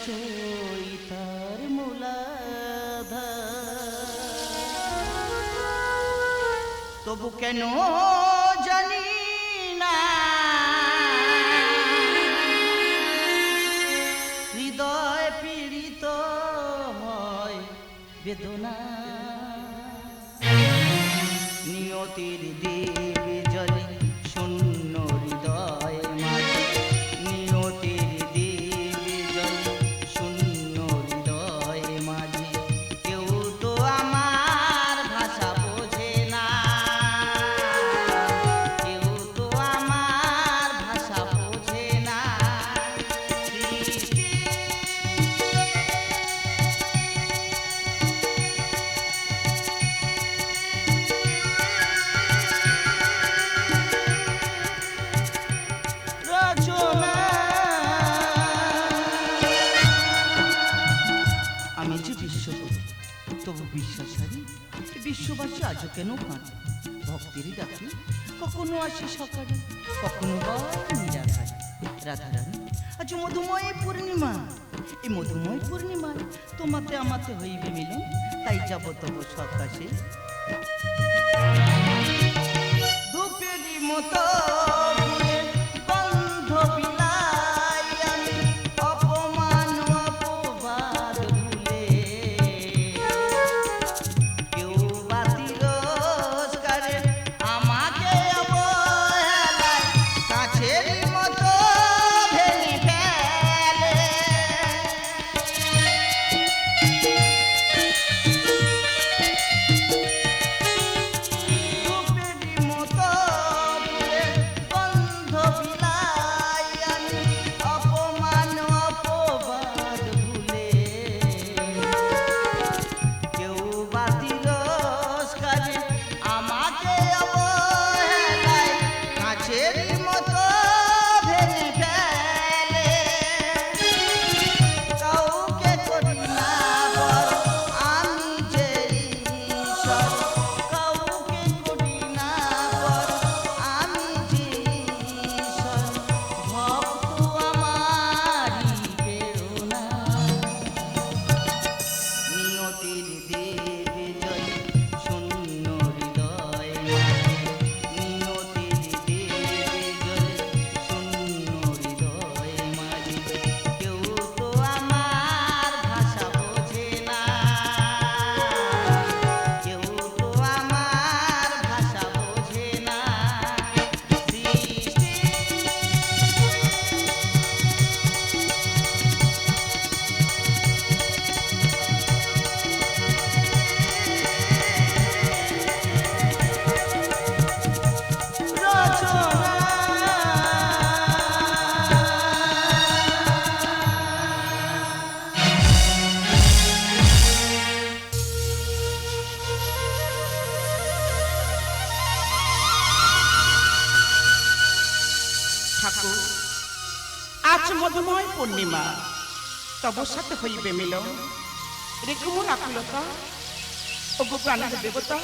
রচয়িতার মূলাধার। তবু কেন জানি না। হৃদয় পীড়িত হয় বেদনা। নিয়তির দেব বিশ্বকবি তবু বিশ্বাস বিশ্ববাসী আজও কেন কখনো আসে সকালে, কখনো বা রাধারানী আজ মধুময় পূর্ণিমা। এই মধুময় পূর্ণিমায় তোমাতে আমাতে হইবে মিলন, তাই যাব তবু সকাশে। মতো ঠাকুর। আজ মধুময় পূর্ণিমা। তব সাথে হইবে মিলন। রেখো মোর আকুলতা ও গো প্রাণের দেবতা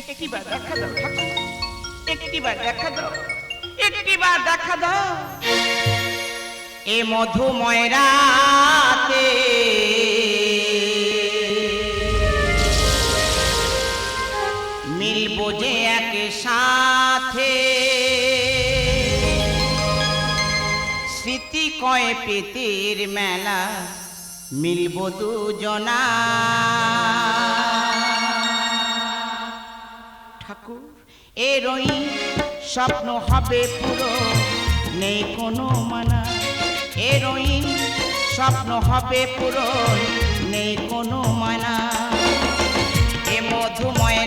একটিবার দেখা দাও ঠাকুর। একটিবার দেখা দাও। একটিবার দেখা দাও। এ মধুময় রাতে মিলবো যে এক সাথে কয় পেতের মেলা? মিলবো দুজনা। ঠাকুর এরই স্বপ্ন হবে পুরো, নেই কোনো মানা। এরই স্বপ্ন হবে পুরো, নেই কোনো মানা। এ মধুময়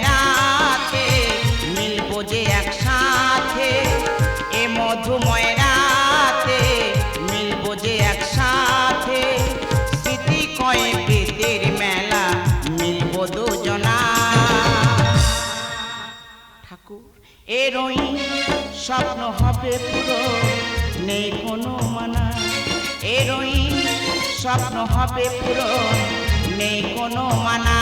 এরই স্বপ্ন হবে পুরো নেই কোনো মানা। এরই স্বপ্ন হবে পুরো নেই কোনো মানা।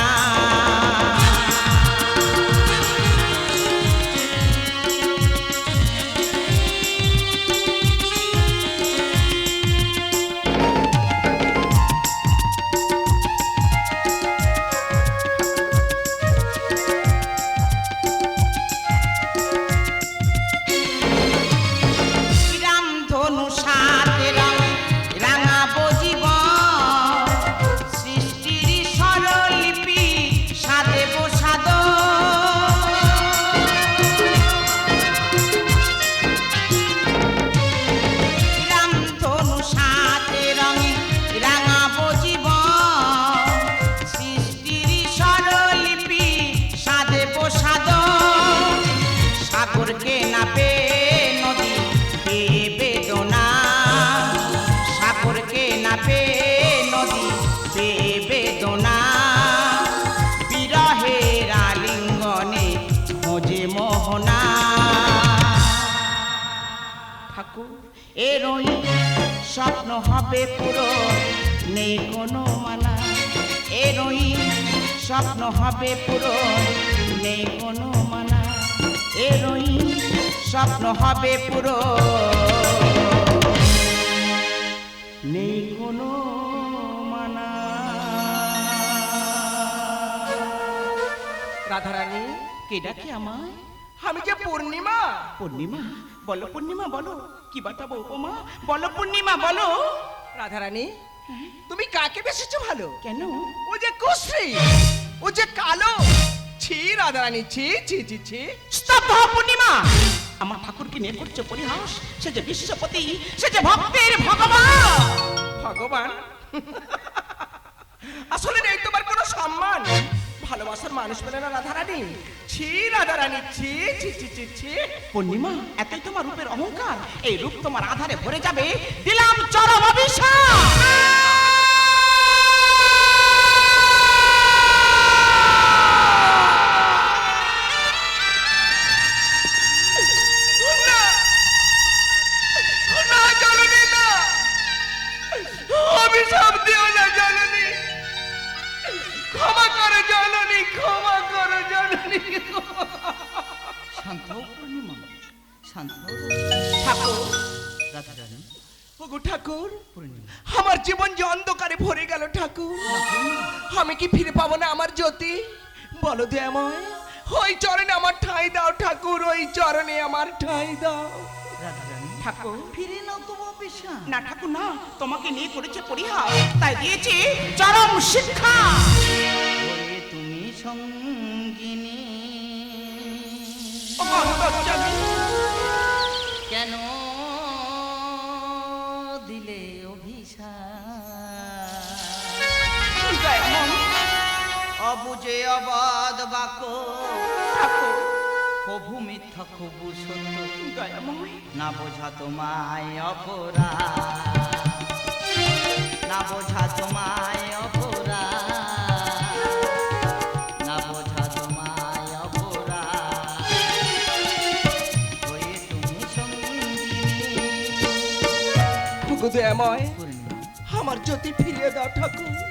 এরই স্বপ্ন হবে পুরো নেই কোনো মানা এরই স্বপ্ন হবে পুরো নেই কোনো মানা এরই স্বপ্ন হবে পুরো। নেই কোনো মানা রাধারানী কে ডাকে আমায়? আমি যে পূর্ণিমা। পূর্ণিমা? বলো পূর্ণিমা বলো। কি বাটাবো উপমা? বলো পূর্ণিমা বলো। রাধারানী তুমি কাকে বেসেছো ভালো? কেন? ও যে কুশ্রী ও যে কালো। ছি রাধারানী ছি ছি ছি ছি। স্তব্ধ পূর্ণিমা। আমার ঠাকুরকে নিয়ে করছে পরিহাস। সে যে বিশ্বপতি সে যে ভক্তের ভগবান। ভগবান? আসলে নেই তোমার কোনো সম্মান। ভালোবাসার মানুষ বলে না, রাধারানী? ছি রাধারানী, ছি ছি ছি ছি ছি। পূর্ণিমা, এতই তোমার রূপের অহংকার। এই রূপ তোমার আধারে ভরে যাবে। দিলাম চরম অভিশাপ পূর্ণিমা ওগো ঠাকুর। আমার জীবন যে অন্ধকারে ভরে গেল ঠাকুর। আমি কি ফিরে পাবো না আমার জ্যোতি? বলো দয়াময় ওই চরণে আমার ঠাঁই দাও ঠাকুর ওই চরণে আমার ঠাঁই দাও। ঠাকুর। ফিরে নাও তবু না ঠাকুর না। তোমাকে নিয়ে করেছে পরিহাস তাই দিয়েছি চরম শিক্ষা। তুমি সঙ্গিনী অবুজে অবাদ বাক। ঠাকুর কভু মিথ্যা কভু সত্য। না বোঝা তোমায় অপরাধ। না বোঝা তোমায় অপরাধ। না বোঝা তোমায় অপরাধ। হয়ে তুমি সঙ্গিনী। ওগো দয়াময় পূর্ণিমা আমার জ্যোতি ফিরিয়ে দাও ঠাকুর।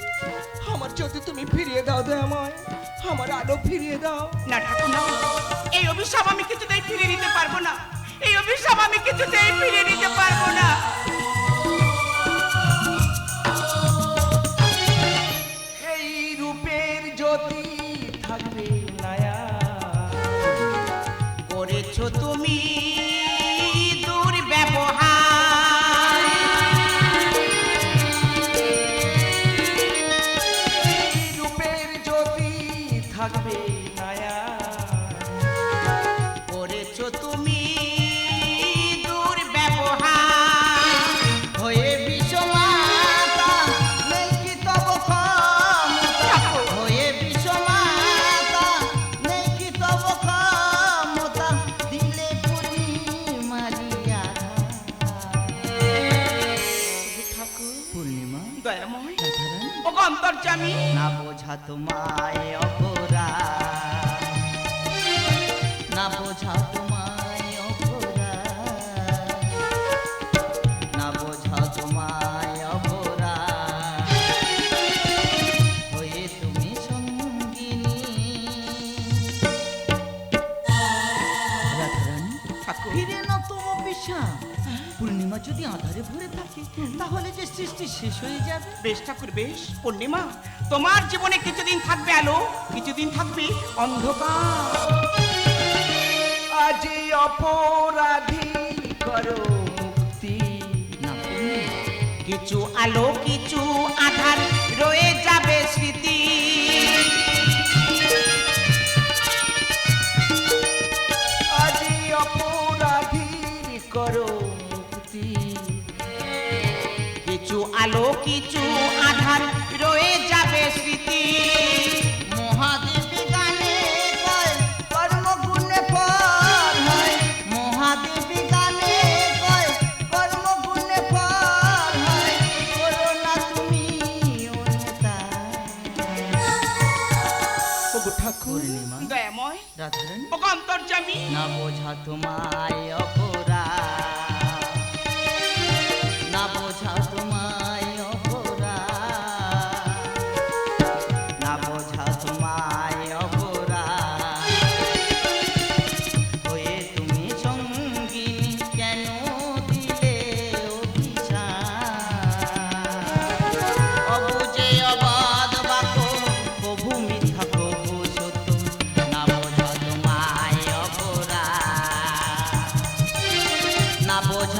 জ্যোতি তুমি ফিরিয়ে দাও দয়াময়, আমার আলো ফিরিয়ে দাও। না, ঠাকুর না এই অভিশাপ আমি কিছুতেই ফিরিয়ে নিতে পারব না। এই অভিশাপ আমি কিছুতেই ফিরিয়ে নিতে পারব না। অন্তর্জামী না বোঝা তোমায় অপরাধ। না বোঝা তোমায় তাহলে যে সৃষ্টি শেষ হয়ে যাবে। বেশ ঠাকুর বেশ। পূর্ণিমা তোমার জীবনে কিছুদিন থাকবে আলো কিছুদিন থাকবে অন্ধকার। আজি অপরাধী করো মুক্তি। কিছু আলো কিছু আধার রয়ে যাবে কিছু